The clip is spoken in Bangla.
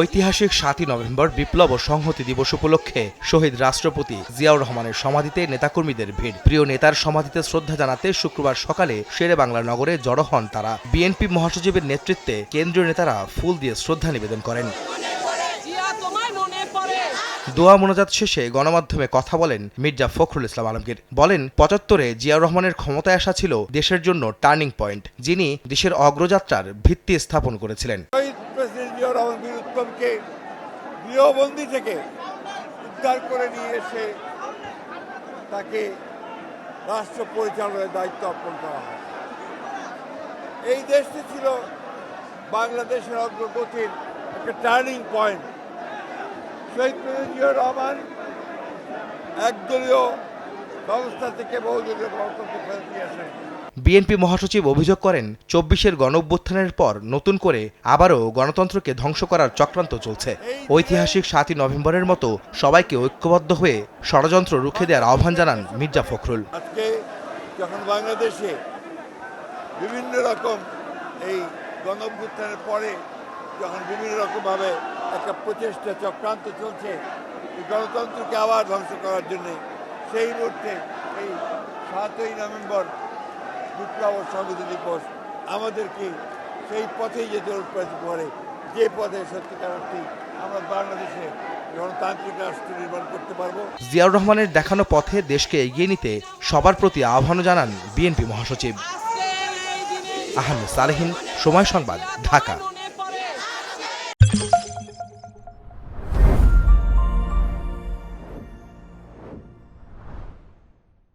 ঐতিহাসিক সাতই নভেম্বর বিপ্লব ও সংহতি দিবস উপলক্ষে শহীদ রাষ্ট্রপতি জিয়াউর রহমানের সমাধিতে নেতাকর্মীদের ভিড়। প্রিয় নেতার সমাধিতে শ্রদ্ধা জানাতে শুক্রবার সকালে শেরে বাংলা নগরে জড়ো হন তারা। বিএনপি মহাসচিবের নেতৃত্বে কেন্দ্রীয় নেতারা ফুল দিয়ে শ্রদ্ধা নিবেদন করেন। দোয়া মোনাজাত শেষে গণমাধ্যমে কথা বলেন মির্জা ফখরুল ইসলাম আলমগীর। বলেন পঁচাত্তরে জিয়াউর রহমানের ক্ষমতায় আসা ছিল দেশের জন্য টার্নিং পয়েন্ট যিনি দেশের অগ্রযাত্রার ভিত্তি স্থাপন করেছিলেন শহীদ প্রেসিডেন্ট জিয়াউর রহমান বীর উত্তমকে গৃহবন্দী থেকে উদ্ধার করে নিয়ে এসে তাকে রাষ্ট্র পরিচালনার দায়িত্ব অর্পণ করা হয়। এই দেশটি ছিল বাংলাদেশের অগ্রগতির একটা টার্নিং পয়েন্ট শহীদ জিয়াউর রহমান একদলীয় ব্যবস্থা থেকে বহুদলীয় গণতন্ত্র ফেরত নিয়ে আসেন। বিএনপি মহাসচিব অভিযোগ করেন, চব্বিশের গণ পর নতুন করে আবারও গণতন্ত্রকে ধ্বংস করার চক্রান্ত চলছে। ঐতিহাসিক সাতই নভেম্বরের মতো সবাইকে ঐক্যবদ্ধ হয়ে ষড়যন্ত্র রুখে দেওয়ার আহ্বান জানান মির্জা ফখরুল। আজকে যখন বাংলাদেশে বিভিন্ন রকম এই গণঅভ্যুত্থানের পরে যখন বিভিন্ন রকমভাবে একটা প্রচেষ্টা, চক্রান্ত চলছে গণতন্ত্রকে আবার ধ্বংস করার জন্য, সেই মুহূর্তে এই সাতই নভেম্বর বিপ্লব ও সংহতি দিবস আমাদেরকে সেই পথেই যেতে অনুপ্রাণিত করে। যে পথে সত্যিকার অর্থে আমরা বাংলাদেশে গণতান্ত্রিক রাষ্ট্র নির্মাণ করতে পারব। জিয়াউর রহমানের দেখানো পথে দেশকে এগিয়ে নিতে সবার প্রতি আহ্বান জানান বিএনপি মহাসচিব। আহমেদ সালেহিন, সময় সংবাদ, ঢাকা।